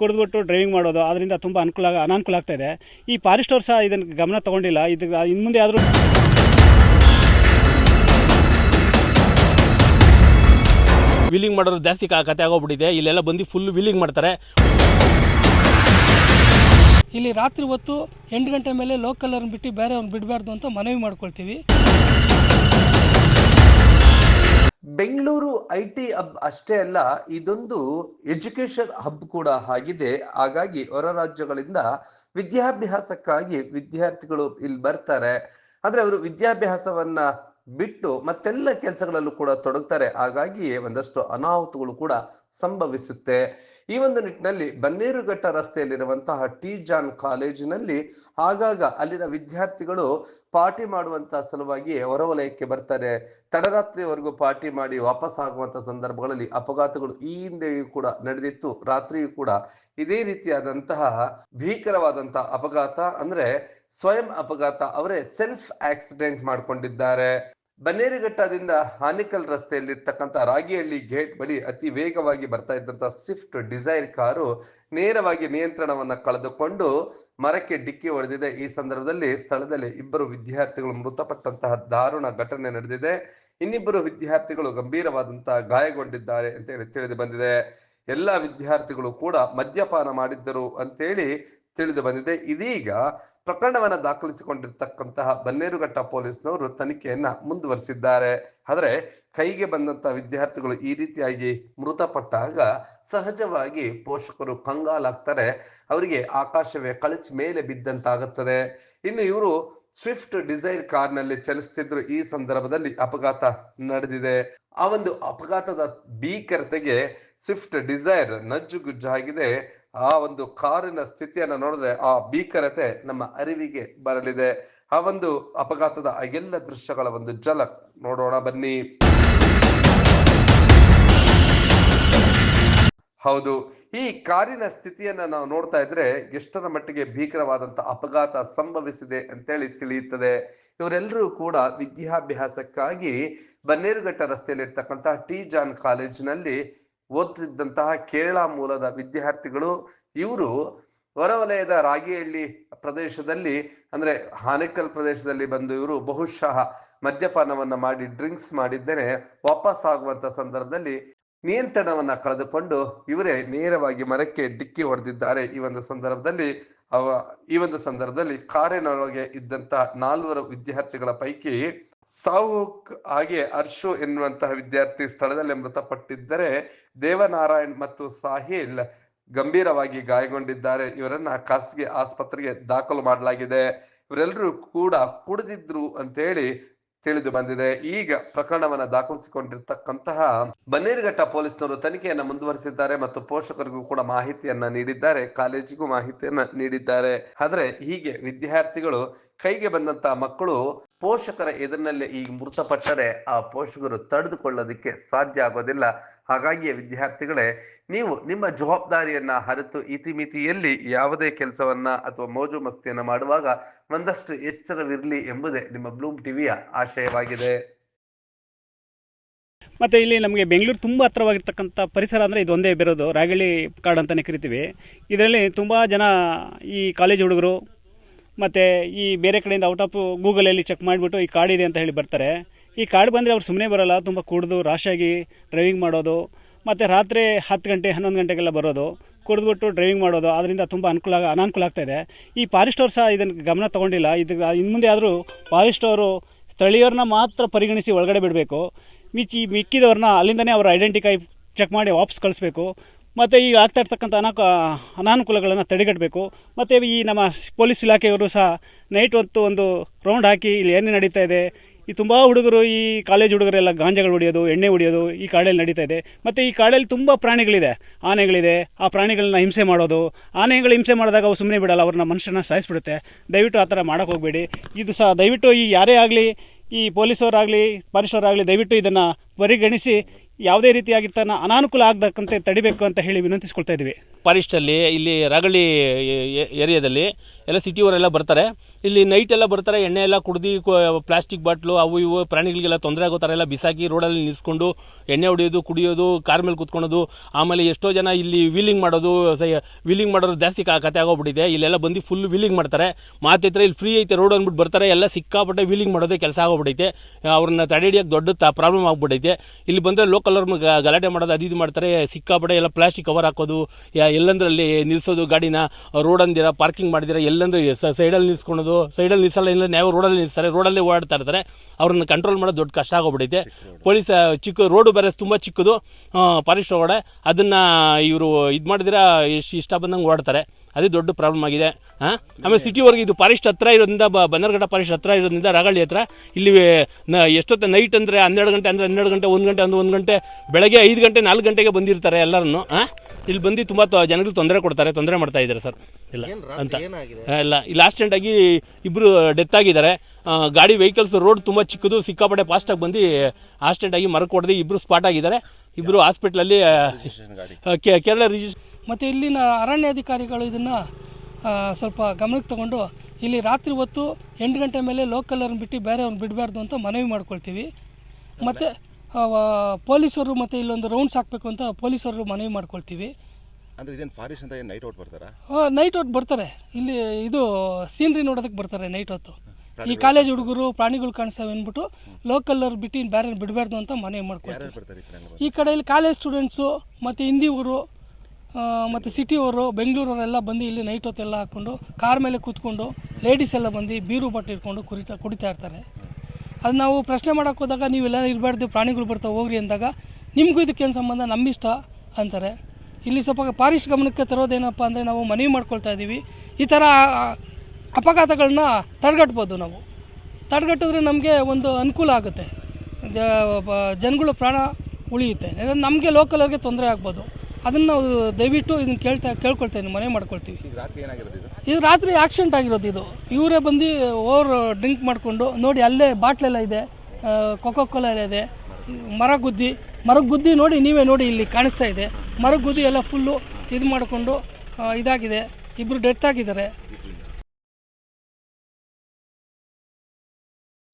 ಕುಡಿದ್ಬಿಟ್ಟು driving ಮಾಡೋದು ಅದರಿಂದ ತುಂಬ ಅನುಕೂಲ ಅನಾನುಕೂಲ ಆಗ್ತಾ ಇದೆ. ಈ ಪಾರಿಸ್ಟೋರ್ ಸಹ ಇದನ್ನು ಗಮನ ತಗೊಂಡಿಲ್ಲ. ಇದು ಇನ್ನು ಮುಂದೆ ಆದರೂ ವೀಲಿಂಗ್ ಮಾಡೋರು ಜಾಸ್ತಿ ಕತೆ ಆಗೋಗ್ಬಿಟ್ಟಿದೆ. ಇಲ್ಲೆಲ್ಲ ಬಂದು ಫುಲ್ ವೀಲಿಂಗ್ ಮಾಡ್ತಾರೆ. ಇಲ್ಲಿ ರಾತ್ರಿ ಹೊತ್ತು ಎಂಟು ಗಂಟೆ ಮೇಲೆ ಲೋಕಲ್ ಅವ್ರನ್ನ ಬಿಟ್ಟು ಬೇರೆಯವ್ರನ್ನ ಬಿಡಬಾರ್ದು ಅಂತ ಮನವಿ ಮಾಡ್ಕೊಳ್ತೀವಿ. ಬೆಂಗಳೂರು ಐ ಟಿ ಹಬ್ ಅಷ್ಟೇ ಅಲ್ಲ, ಇದೊಂದು ಎಜುಕೇಶನ್ ಹಬ್ ಕೂಡ ಆಗಿದೆ. ಹಾಗಾಗಿ ಹೊರ ರಾಜ್ಯಗಳಿಂದ ವಿದ್ಯಾಭ್ಯಾಸಕ್ಕಾಗಿ ವಿದ್ಯಾರ್ಥಿಗಳು ಇಲ್ಲಿ ಬರ್ತಾರೆ. ಆದ್ರೆ ಅವರು ವಿದ್ಯಾಭ್ಯಾಸವನ್ನ ಬಿಟ್ಟು ಮತ್ತೆಲ್ಲ ಕೆಲಸಗಳಲ್ಲೂ ಕೂಡ ತೊಡಗ್ತಾರೆ. ಹಾಗಾಗಿ ಒಂದಷ್ಟು ಅನಾಹುತಗಳು ಕೂಡ ಸಂಭವಿಸುತ್ತೆ. ಈ ಒಂದು ನಿಟ್ಟಿನಲ್ಲಿ ಬನ್ನೇರುಘಟ್ಟ ರಸ್ತೆಯಲ್ಲಿರುವಂತಹ ಟಿ ಜಾನ್ ಕಾಲೇಜಿನಲ್ಲಿ ಆಗಾಗ ಅಲ್ಲಿನ ವಿದ್ಯಾರ್ಥಿಗಳು ಪಾರ್ಟಿ ಮಾಡುವಂತಹ ಸಲುವಾಗಿ ಹೊರವಲಯಕ್ಕೆ ಬರ್ತಾರೆ. ತಡರಾತ್ರಿವರೆಗೂ ಪಾರ್ಟಿ ಮಾಡಿ ವಾಪಸ್ ಆಗುವಂತಹ ಸಂದರ್ಭಗಳಲ್ಲಿ ಅಪಘಾತಗಳು ಈ ಹಿಂದೆಯೂ ಕೂಡ ನಡೆದಿತ್ತು. ರಾತ್ರಿಯೂ ಕೂಡ ಇದೇ ರೀತಿಯಾದಂತಹ ಭೀಕರವಾದಂತಹ ಅಪಘಾತ ಅಂದ್ರೆ ಸ್ವಯಂ ಅಪಘಾತ ಅವರೇ ಸೆಲ್ಫ್ ಆಕ್ಸಿಡೆಂಟ್ ಮಾಡಿಕೊಂಡಿದ್ದಾರೆ. ಬನ್ನೇರಿಘಟ್ಟದಿಂದ ಹಾನಿಕಲ್ ರಸ್ತೆಯಲ್ಲಿರ್ತಕ್ಕಂಥ ರಾಗಿಹಳ್ಳಿ ಗೇಟ್ ಬಳಿ ಅತಿ ವೇಗವಾಗಿ ಬರ್ತಾ ಇದ್ದಂತ ಸ್ವಿಫ್ಟ್ ಡಿಸೈರ್ ಕಾರು ನೇರವಾಗಿ ನಿಯಂತ್ರಣವನ್ನ ಕಳೆದುಕೊಂಡು ಮರಕ್ಕೆ ಡಿಕ್ಕಿ ಹೊಡೆದಿದೆ. ಈ ಸಂದರ್ಭದಲ್ಲಿ ಸ್ಥಳದಲ್ಲಿ ಇಬ್ಬರು ವಿದ್ಯಾರ್ಥಿಗಳು ಮೃತಪಟ್ಟಂತಹ ದಾರುಣ ಘಟನೆ ನಡೆದಿದೆ. ಇನ್ನಿಬ್ಬರು ವಿದ್ಯಾರ್ಥಿಗಳು ಗಂಭೀರವಾದಂತಹ ಗಾಯಗೊಂಡಿದ್ದಾರೆ ಅಂತ ಹೇಳಿ ತಿಳಿದು ಬಂದಿದೆ. ಎಲ್ಲ ವಿದ್ಯಾರ್ಥಿಗಳು ಕೂಡ ಮದ್ಯಪಾನ ಮಾಡಿದ್ದರು ಅಂತೇಳಿ ತಿಳಿದು ಬಂದಿದೆ. ಇದೀಗ ಪ್ರಕರಣವನ್ನು ದಾಖಲಿಸಿಕೊಂಡಿರ್ತಕ್ಕಂತಹ ಬನ್ನೇರುಘಟ್ಟ ಪೊಲೀಸ್ನವರು ತನಿಖೆಯನ್ನ ಮುಂದುವರಿಸಿದ್ದಾರೆ. ಆದರೆ ಕೈಗೆ ಬಂದಂತಹ ವಿದ್ಯಾರ್ಥಿಗಳು ಈ ರೀತಿಯಾಗಿ ಮೃತಪಟ್ಟಾಗ ಸಹಜವಾಗಿ ಪೋಷಕರು ಕಂಗಾಲಾಗ್ತಾರೆ. ಅವರಿಗೆ ಆಕಾಶವೇ ಕಳಚಿ ಮೇಲೆ ಬಿದ್ದಂತಾಗುತ್ತದೆ. ಇನ್ನು ಇವರು ಸ್ವಿಫ್ಟ್ ಡಿಸೈರ್ ಕಾರ್ನಲ್ಲಿ ಚಲಿಸ್ತಿದ್ರು. ಈ ಸಂದರ್ಭದಲ್ಲಿ ಅಪಘಾತ ನಡೆದಿದೆ. ಆ ಒಂದು ಅಪಘಾತದ ಭೀಕರತೆಗೆ ಸ್ವಿಫ್ಟ್ ಡಿಸೈರ್ ನಜ್ಜುಗುಜ್ಜಾಗಿದೆ. ಆ ಒಂದು ಕಾರಿನ ಸ್ಥಿತಿಯನ್ನು ನೋಡಿದ್ರೆ ಆ ಭೀಕರತೆ ನಮ್ಮ ಅರಿವಿಗೆ ಬರಲಿದೆ. ಆ ಒಂದು ಅಪಘಾತದ ಎಲ್ಲ ದೃಶ್ಯಗಳ ಒಂದು ಝಲಕ್ ನೋಡೋಣ ಬನ್ನಿ. ಹೌದು, ಈ ಕಾರಿನ ಸ್ಥಿತಿಯನ್ನ ನಾವು ನೋಡ್ತಾ ಇದ್ರೆ ಎಷ್ಟರ ಮಟ್ಟಿಗೆ ಭೀಕರವಾದಂತ ಅಪಘಾತ ಸಂಭವಿಸಿದೆ ಅಂತೇಳಿ ತಿಳಿಯುತ್ತದೆ. ಇವರೆಲ್ಲರೂ ಕೂಡ ವಿದ್ಯಾಭ್ಯಾಸಕ್ಕಾಗಿ ಬನ್ನೇರುಘಟ್ಟ ರಸ್ತೆಯಲ್ಲಿರ್ತಕ್ಕಂಥ ಟಿ ಜಾನ್ ಕಾಲೇಜಿನಲ್ಲಿ ಓದ್ತಿದ್ದಂತಹ ಕೇರಳ ಮೂಲದ ವಿದ್ಯಾರ್ಥಿಗಳು ಇವರು ಹೊರವಲಯದ ರಾಗಿಹಳ್ಳಿ ಪ್ರದೇಶದಲ್ಲಿ, ಅಂದ್ರೆ ಹಾನೇಕಲ್ ಪ್ರದೇಶದಲ್ಲಿ ಬಂದು ಇವರು ಬಹುಶಃ ಮದ್ಯಪಾನವನ್ನ ಮಾಡಿ ಡ್ರಿಂಕ್ಸ್ ಮಾಡಿದ್ದೇನೆ ವಾಪಸ್ ಆಗುವಂತ ಸಂದರ್ಭದಲ್ಲಿ ನಿಯಂತ್ರಣವನ್ನ ಕಳೆದುಕೊಂಡು ಇವರೇ ನೇರವಾಗಿ ಮರಕ್ಕೆ ಡಿಕ್ಕಿ ಹೊಡೆದಿದ್ದಾರೆ. ಈ ಒಂದು ಸಂದರ್ಭದಲ್ಲಿ ಅವ, ಈ ಒಂದು ಸಂದರ್ಭದಲ್ಲಿ ಕಾರಿನೊಳಗೆ ಇದ್ದಂತಹ ನಾಲ್ವರು ವಿದ್ಯಾರ್ಥಿಗಳ ಪೈಕಿ ಸಾವುಕ್ ಹಾಗೆ ಅರ್ಶು ಎನ್ನುವಂತಹ ವಿದ್ಯಾರ್ಥಿ ಸ್ಥಳದಲ್ಲಿ ಮೃತಪಟ್ಟಿದ್ದರೆ ದೇವನಾರಾಯಣ್ ಮತ್ತು ಸಾಹಿಲ್ ಗಂಭೀರವಾಗಿ ಗಾಯಗೊಂಡಿದ್ದಾರೆ. ಇವರನ್ನ ಖಾಸಗಿ ಆಸ್ಪತ್ರೆಗೆ ದಾಖಲು ಮಾಡಲಾಗಿದೆ. ಇವರೆಲ್ಲರೂ ಕೂಡ ಕುಡಿದಿದ್ರು ಅಂತೇಳಿ ತಿಳಿದು ಬಂದಿದೆ. ಈಗ ಪ್ರಕರಣವನ್ನ ದಾಖಲಿಸಿಕೊಂಡಿರ್ತಕ್ಕಂತಹ ಬನ್ನೇರುಘಟ್ಟ ಪೊಲೀಸ್ನವರು ತನಿಖೆಯನ್ನ ಮುಂದುವರಿಸಿದ್ದಾರೆ ಮತ್ತು ಪೋಷಕರಿಗೂ ಕೂಡ ಮಾಹಿತಿಯನ್ನ ನೀಡಿದ್ದಾರೆ. ಕಾಲೇಜಿಗೂ ಮಾಹಿತಿಯನ್ನ ನೀಡಿದ್ದಾರೆ. ಆದ್ರೆ ಹೀಗೆ ವಿದ್ಯಾರ್ಥಿಗಳು ಕೈಗೆ ಬಂದಂತಹ ಮಕ್ಕಳು ಪೋಷಕರ ಎದುರಿನಲ್ಲಿ ಈಗ ಮೃತಪಟ್ಟರೆ ಆ ಪೋಷಕರು ತಡೆದುಕೊಳ್ಳೋದಕ್ಕೆ ಸಾಧ್ಯ ಆಗೋದಿಲ್ಲ. ಹಾಗಾಗಿಯೇ ವಿದ್ಯಾರ್ಥಿಗಳೇ, ನೀವು ನಿಮ್ಮ ಜವಾಬ್ದಾರಿಯನ್ನ ಹರಿತು ಇತಿಮಿತಿಯಲ್ಲಿ ಯಾವುದೇ ಕೆಲಸವನ್ನ ಅಥವಾ ಮೋಜು ಮಸ್ತಿಯನ್ನ ಮಾಡುವಾಗ ಒಂದಷ್ಟು ಎಚ್ಚರವಿರಲಿ ಎಂಬುದೇ ನಿಮ್ಮ ಬ್ಲೂಮ್ ಟಿವಿಯ ಆಶಯವಾಗಿದೆ. ಮತ್ತು ಇಲ್ಲಿ ನಮಗೆ ಬೆಂಗಳೂರು ತುಂಬ ಹತ್ರವಾಗಿರ್ತಕ್ಕಂಥ ಪರಿಸರ ಅಂದರೆ ಇದು ಒಂದೇ ರಾಗಿಳಿ ರಾಗಳಿ ಕಾಡು ಅಂತಲೇ ಕರಿತೀವಿ. ಇದರಲ್ಲಿ ತುಂಬ ಜನ ಈ ಕಾಲೇಜ್ ಹುಡುಗರು ಮತ್ತು ಈ ಬೇರೆ ಕಡೆಯಿಂದ ಔಟ್ ಆಫ್ ಗೂಗಲಲ್ಲಿ ಚೆಕ್ ಮಾಡಿಬಿಟ್ಟು ಈ ಕಾಡಿದೆ ಅಂತ ಹೇಳಿ ಬರ್ತಾರೆ. ಈ ಕಾರ್ಡ್ ಬಂದರೆ ಅವ್ರು ಸುಮ್ಮನೆ ಬರೋಲ್ಲ, ತುಂಬ ಕುಡಿದು ರಾಶಾಗಿ ಡ್ರೈವಿಂಗ್ ಮಾಡೋದು, ಮತ್ತು ರಾತ್ರಿ ಹತ್ತು ಗಂಟೆ, ಹನ್ನೊಂದು ಗಂಟೆಗೆಲ್ಲ ಬರೋದು, ಕುಡಿದ್ಬಿಟ್ಟು ಡ್ರೈವಿಂಗ್ ಮಾಡೋದು ಅದರಿಂದ ತುಂಬ ಅನುಕೂಲ ಅನಾನುಕೂಲ ಆಗ್ತಾಯಿದೆ ಇದೆ. ಈ ಫಾರೆಸ್ಟ್ ಅವ್ರು ಸಹ ಇದನ್ನು ಗಮನ ತಗೊಂಡಿಲ್ಲ, ಇದು ಇನ್ನು ಮುಂದೆ ಆದರೂ ಫಾರೆಸ್ಟ್ ಅವರು ಸ್ಥಳೀಯರನ್ನ ಮಾತ್ರ ಪರಿಗಣಿಸಿ ಒಳಗಡೆ ಬಿಡಬೇಕು. ಮಿಚ್ಚಿ ಮಿಕ್ಕಿದವ್ರನ್ನ ಅಲ್ಲಿಂದನೇ ಅವರ ಐಡೆಂಟಿಫೈ ಚೆಕ್ ಮಾಡಿ ವಾಪಸ್ ಕಳಿಸ್ಬೇಕು. ಮತ್ತು ಈಗ ಆಗ್ತಾ ಇರ್ತಕ್ಕಂಥ ಅನಾಕ, ಅನಾನುಕೂಲಗಳನ್ನು ತಡೆಗಟ್ಟಬೇಕು. ಮತ್ತು ಈ ನಮ್ಮ ಪೊಲೀಸ್ ಇಲಾಖೆಯವರು ಸಹ ನೈಟ್ ಹೊತ್ತು ಒಂದು ರೌಂಡ್ ಹಾಕಿ ಇಲ್ಲಿ ಏನೇ ನಡೀತಾ ಇದೆ. ಈ ತುಂಬ ಹುಡುಗರು ಈ ಕಾಲೇಜ್ ಹುಡುಗರೆಲ್ಲ ಗಾಂಜಾಗಳು ಹೊಡಿಯೋದು, ಎಣ್ಣೆ ಹೊಡಿಯೋದು ಈ ಕಾಡಲ್ಲಿ ನಡೀತಾ ಇದೆ. ಮತ್ತು ಈ ಕಾಡಲ್ಲಿ ತುಂಬ ಪ್ರಾಣಿಗಳಿದೆ. ಆನೆಗಳಿದೆ. ಆ ಪ್ರಾಣಿಗಳನ್ನ ಹಿಂಸೆ ಮಾಡೋದು. ಆನೆಗಳು ಹಿಂಸೆ ಮಾಡಿದಾಗ ಅವು ಸುಮ್ಮನೆ ಬಿಡಲ್ಲ. ಅವ್ರನ್ನ ಮನುಷ್ಯನ ಸಾಯಿಸ್ಬಿಡುತ್ತೆ. ದಯವಿಟ್ಟು ಆ ಥರ ಮಾಡೋಕ್ಕೆ ಹೋಗಬೇಡಿ. ಇದು ಸಹ ದಯವಿಟ್ಟು ಈ ಯಾರೇ ಆಗಲಿ, ಈ ಪೊಲೀಸವರಾಗಲಿ ಫಾರೆಸ್ಟವರಾಗಲಿ ದಯವಿಟ್ಟು ಇದನ್ನು ಪರಿಗಣಿಸಿ ಯಾವುದೇ ರೀತಿಯಾಗಿರ್ತಾನ ಅನಾನುಕೂಲ ಆಗದಕ್ಕಂತೆ ತಡಿಬೇಕು ಅಂತ ಹೇಳಿ ವಿನಂತಿಸ್ಕೊಳ್ತಾ ಇದ್ದೀವಿ. ಫಾರೆಸ್ಟಲ್ಲಿ, ಇಲ್ಲಿ ರಗಳಿ ಏರಿಯಾದಲ್ಲಿ ಎಲ್ಲ ಸಿಟಿಯವರೆಲ್ಲ ಬರ್ತಾರೆ. ಇಲ್ಲಿ ನೈಟ್ ಎಲ್ಲ ಬರ್ತಾರೆ, ಎಣ್ಣೆ ಎಲ್ಲ ಕುಡ್ದು ಪ್ಲಾಸ್ಟಿಕ್ ಬಾಟ್ಲು ಅವು ಇವು, ಪ್ರಾಣಿಗಳಿಗೆಲ್ಲ ತೊಂದರೆ ಆಗೋ ಥರ ಎಲ್ಲ ಬಿಸಾಕಿ ರೋಡಲ್ಲಿ ನಿಲ್ಸ್ಕೊಂಡು ಎಣ್ಣೆ ಹೊಡೆಯೋದು, ಕುಡಿಯೋದು ಕಾರ್ ಮೇಲೆ ಕುತ್ಕೊಳೋದು, ಆಮೇಲೆ ಎಷ್ಟೋ ಜನ ಇಲ್ಲಿ ವೀಲಿಂಗ್ ಮಾಡೋದು ವೀಲಿಂಗ್ ಮಾಡೋದು ಜಾಸ್ತಿ ಕತೆ ಆಗೋಗ್ಬಿಟ್ಟಿದೆ. ಇಲ್ಲೆಲ್ಲ ಬಂದು ಫುಲ್ ವೀಲಿಂಗ್ ಮಾಡ್ತಾರೆ. ಮಾತಿದ್ರೆ ಇಲ್ಲಿ ಫ್ರೀ ಐತೆ ರೋಡ್ ಅಂದ್ಬಿಟ್ಟು ಬರ್ತಾರೆ. ಎಲ್ಲ ಸಿಕ್ಕಾಪಟ್ಟೆ ವೀಲಿಂಗ್ ಮಾಡೋದೇ ಕೆಲಸ ಆಗೋಗ್ಬಿಟ್ಟೈತೆ. ಅವ್ರನ್ನ ತಡೆಹಿಡಿಯೋಕೆ ದೊಡ್ಡ ಪ್ರಾಬ್ಲಮ್ ಆಗ್ಬಿಟ್ಟೈತೆ. ಇಲ್ಲಿ ಬಂದರೆ ಲೋಕಲ್ ಅವ್ರ ಗಲಾಟೆ ಮಾಡೋದು, ಅದು ಇದು ಮಾಡ್ತಾರೆ. ಸಿಕ್ಕಾಪಟ್ಟೆ ಎಲ್ಲ ಪ್ಲಾಸ್ಟಿಕ್ ಕವರ್ ಹಾಕೋದು ಎಲ್ಲಂದ್ರಲ್ಲಿ ನಿಲ್ಸೋದು ಗಾಡಿನ ರೋಡ್ ಅಂದಿರ ಪಾರ್ಕಿಂಗ್ ಮಾಡಿದಿರ, ಎಲ್ಲಂದ್ರೆ ಸೈಡಲ್ಲಿ ನಿಲ್ಸ್ಕೊಳೋದು. ಸೈಡಲ್ಲಿ ನಿಲ್ಸಲ್ಲ ಇಲ್ಲ ನಾವು ರೋಡಲ್ಲಿ ನಿಲ್ಸ್ತಾರೆ ರೋಡಲ್ಲಿ ಓಡಾಡ್ತಾ ಇರ್ತಾರೆ. ಅವ್ರನ್ನ ಕಂಟ್ರೋಲ್ ಮಾಡೋದು ದೊಡ್ಡ ಕಷ್ಟ ಆಗೋಗ್ಬಿಟ್ಟೈತೆ ಪೊಲೀಸ್ ಚಿಕ್ಕ ರೋಡು ಬೇರೆ ತುಂಬ ಚಿಕ್ಕದು. ಫಾರೆಸ್ಟ್ ಒಳಗಡೆ ಅದನ್ನು ಇವರು ಇದು ಮಾಡಿದ್ರೆ ಇಷ್ಟ ಬಂದಂಗೆ ಓಡ್ತಾರೆ. ಅದೇ ದೊಡ್ಡ ಪ್ರಾಬ್ಲಮ್ ಆಗಿದೆ ಹಾಂ? ಆಮೇಲೆ ಸಿಟಿವರೆಗೆ ಇದು ಫಾರೆಸ್ಟ್ ಹತ್ರ ಇರೋದ್ರಿಂದ ಬನ್ನರ್ಘಟ್ಟ ಫಾರೆಸ್ಟ್ ಹತ್ರ ಇರೋದ್ರಿಂದ ರಾಗಳ್ಳಿ ಹತ್ರ ಇಲ್ಲಿ ನ ಎಷ್ಟೊತ್ತು ನೈಟ್ ಅಂದರೆ ಹನ್ನೆರಡು ಗಂಟೆ ಅಂದರೆ ಹನ್ನೆರಡು ಗಂಟೆ ಒಂದು ಗಂಟೆ ಅಂದ್ರೆ ಒಂದು ಗಂಟೆ ಬೆಳಗ್ಗೆ ಐದು ಗಂಟೆ ನಾಲ್ಕು ಗಂಟೆಗೆ ಬಂದಿರ್ತಾರೆ ಎಲ್ಲರನ್ನು ಹಾಂ? ಇಲ್ಲಿ ಬಂದು ತುಂಬ ಜನಗಳು ತೊಂದರೆ ಕೊಡ್ತಾರೆ ತೊಂದರೆ ಮಾಡ್ತಾ ಇದ್ದಾರೆ ಸರ್. ಇಲ್ಲ ಅಂತ. ಇಲ್ಲ ಇಲ್ಲಿ ಆಕ್ಸಿಡೆಂಟ್ ಆಗಿ ಇಬ್ಬರು ಡೆತ್ ಆಗಿದ್ದಾರೆ. ಗಾಡಿ ವೆಹಿಕಲ್ಸ್ ರೋಡ್ ತುಂಬ ಚಿಕ್ಕದು ಸಿಕ್ಕಾಪಟ್ಟೆ ಫಾಸ್ಟಾಗಿ ಬಂದು ಆಕ್ಸಿಡೆಂಟ್ ಆಗಿ ಮರಕ್ಕೆ ಹೊಡೆದು ಇಬ್ಬರು ಸ್ಪಾಟ್ ಆಗಿದ್ದಾರೆ. ಇಬ್ಬರು ಹಾಸ್ಪಿಟ್ಲಲ್ಲಿ ಕೇರಳ ರಿಜಿಸ್ಟ್ರ್ ಮತ್ತು ಇಲ್ಲಿನ ಅರಣ್ಯಾಧಿಕಾರಿಗಳು ಇದನ್ನು ಸ್ವಲ್ಪ ಗಮನಕ್ಕೆ ತಗೊಂಡು ಇಲ್ಲಿ ರಾತ್ರಿ ಹೊತ್ತು ಎಂಟು ಗಂಟೆ ಮೇಲೆ ಲೋಕಲರ್ನ ಬಿಟ್ಟು ಬೇರೆಯವ್ರನ್ನ ಬಿಡಬಾರ್ದು ಅಂತ ಮನವಿ ಮಾಡ್ಕೊಳ್ತೀವಿ. ಮತ್ತು ಪೊಲೀಸರು ಮತ್ತು ಇಲ್ಲೊಂದು ರೌಂಡ್ಸ್ ಹಾಕಬೇಕು ಅಂತ ಪೊಲೀಸರು ಮನವಿ ಮಾಡ್ಕೊಳ್ತೀವಿ. ಅಂದರೆ ಇದೇನು ಫಾರೆಸ್ಟ್ ಅಂತ ಏನು ನೈಟ್ ಔಟ್ ಬರ್ತಾರಾ? ನೈಟ್ ಔಟ್ ಬರ್ತಾರೆ. ಇಲ್ಲಿ ಇದು ಸೀನ್ರಿ ನೋಡೋದಕ್ಕೆ ಬರ್ತಾರೆ ನೈಟ್ ಹೊತ್ತು ಈ ಕಾಲೇಜ್ ಹುಡುಗರು ಪ್ರಾಣಿಗಳು ಕಾಣಿಸ್ತಾವೆ ಅಂದ್ಬಿಟ್ಟು ಲೋಕಲ್ಲರ್ ಬಿಟ್ಟು ಬೇರೆ ಬಿಡಬಾರ್ದು ಅಂತ ಮನವಿ ಮಾಡ್ಕೊಳ್ತೀವಿ. ಈ ಕಡೆ ಇಲ್ಲಿ ಕಾಲೇಜ್ ಸ್ಟೂಡೆಂಟ್ಸು ಮತ್ತು ಹಿಂದಿಯವರು ಮತ್ತು ಸಿಟಿಯವರು, ಬೆಂಗಳೂರವರೆಲ್ಲ ಬಂದು ಇಲ್ಲಿ ನೈಟ್ ಹೊತ್ತೆಲ್ಲ ಹಾಕ್ಕೊಂಡು, ಕಾರ್ ಮೇಲೆ ಕೂತ್ಕೊಂಡು ಲೇಡೀಸ್ ಎಲ್ಲ ಬಂದು ಬೀರು ಬಟ್ಟೆ ಇಟ್ಕೊಂಡು ಕುರಿತಾ, ಕುಡಿತಾ ಇರ್ತಾರೆ. ಅದು ನಾವು ಪ್ರಶ್ನೆ ಮಾಡೋಕೆ ಹೋದಾಗ ನೀವೆಲ್ಲ ಇರಬಾರ್ದು, ಪ್ರಾಣಿಗಳು ಬರ್ತಾವೆ ಹೋಗ್ರಿ ಅಂದಾಗ ನಿಮಗೂ ಇದಕ್ಕೇನು ಸಂಬಂಧ? ನಮ್ಮಿಷ್ಟ ಅಂತಾರೆ. ಇಲ್ಲಿ ಸ್ವಲ್ಪ ಪಾರಿಶ್ ಗಮನಕ್ಕೆ ತರೋದೇನಪ್ಪ ಅಂದರೆ ನಾವು ಮನವಿ ಮಾಡ್ಕೊಳ್ತಾ ಇದ್ದೀವಿ ಈ ಥರ ಅಪಘಾತಗಳನ್ನ ತಡೆಗಟ್ಬೋದು ನಾವು. ತಡೆಗಟ್ಟಿದ್ರೆ ನಮಗೆ ಒಂದು ಅನುಕೂಲ ಆಗುತ್ತೆ. ಜ ಜನಗಳ ಪ್ರಾಣ ಉಳಿಯುತ್ತೆ. ನಮಗೆ ಲೋಕಲವ್ರಿಗೆ ತೊಂದರೆ ಆಗ್ಬೋದು. ಅದನ್ನು ನಾವು ದಯವಿಟ್ಟು ಇದನ್ನ ಕೇಳ್ತಾ ಕೇಳ್ಕೊಳ್ತೇನೆ ಮನೆ ಮಾಡ್ಕೊಳ್ತೀವಿ. ಇದು? ರಾತ್ರಿ ಆಕ್ಸಿಡೆಂಟ್ ಆಗಿರೋದು ಇದು. ಇವರೇ ಬಂದು ಓವರ್ ಡ್ರಿಂಕ್ ಮಾಡಿಕೊಂಡು ನೋಡಿ ಅಲ್ಲೇ ಬಾಟ್ಲೆಲ್ಲ ಇದೆ ಕೊಕೋ ಕೋಲ ಎಲ್ಲ ಇದೆ ಮರ ಗುದ್ದಿ ಮರ ಗುದ್ದಿ ನೋಡಿ ನೀವೇ ನೋಡಿ ಇಲ್ಲಿ ಕಾಣಿಸ್ತಾ ಇದೆ. ಮರ ಗುದ್ದಿ ಎಲ್ಲ ಫುಲ್ಲು ಇದು ಮಾಡಿಕೊಂಡು ಇದಾಗಿದೆ. ಇಬ್ಬರು ಡೆತ್ ಆಗಿದ್ದಾರೆ.